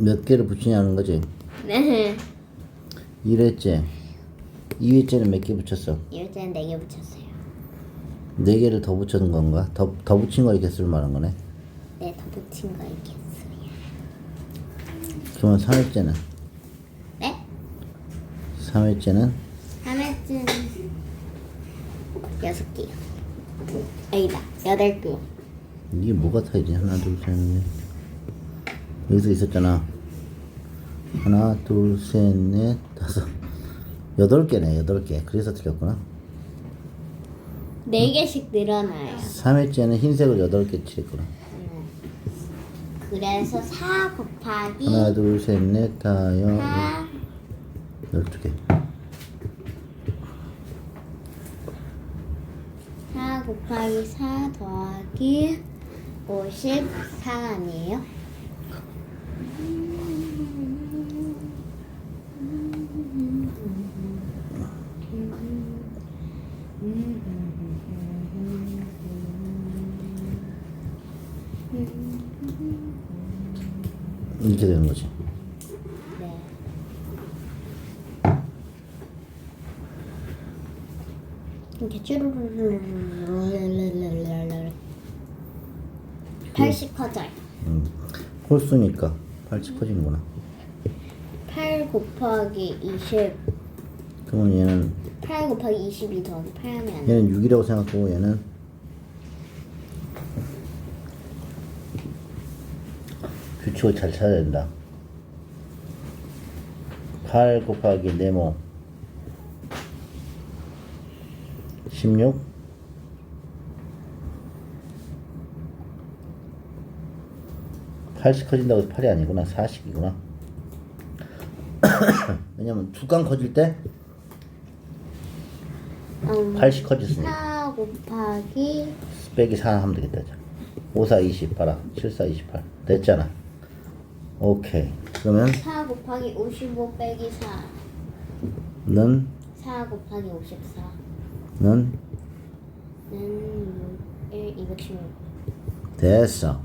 몇 개를 붙이냐는 거지. 네. 1회째. 2회째는 몇 개 붙였어? 이번에는 4개 붙였어요. 4개를 더 붙였는 건가? 더, 더 붙인 거 개수를 말한 거네. 네, 더 붙인 거 있겠어요. 그러면 3회째는? 네? 3회째는 3회째는 6개요. 아니다, 8개. 이게 뭐가 타이지? 하나, 둘, 셋, 넷. 여기서 있었잖아. 하나, 둘, 셋, 넷, 다섯. 여덟 개네, 여덟 개. 그래서 틀렸구나. 4개씩 늘어나요. 3회째는 흰색을 여덟 개 칠했구나. 그래서 4 곱하기 하나, 둘, 셋, 넷, 다, 여, 4 열두 개. 4 곱하기 4 더하기 54 아니에요? 이렇게 되는 거지. 네. 이렇게 쭈루루루루루루루루루루 80 커져요. 음. 홀수니까 80 커지는구나. 8 곱하기 20 그러면 얘는 8 곱하기 22 더하기 8 하면 안 돼. 얘는 6이라고 생각하고 얘는 규칙을 잘 찾아야 된다. 8 곱하기 네모 16 80 커진다고 해서 8이 아니구나 40이구나 왜냐면 두 칸 커질 때 음, 80 커졌으니까 4 곱하기 빼기 4 하면 되겠다. 자. 5, 4, 20 봐라. 7, 4, 28 됐잖아. 오케이. 그러면 4 곱하기 55 빼기 4 는? 4 곱하기 54 는? 는 1, 216 됐어.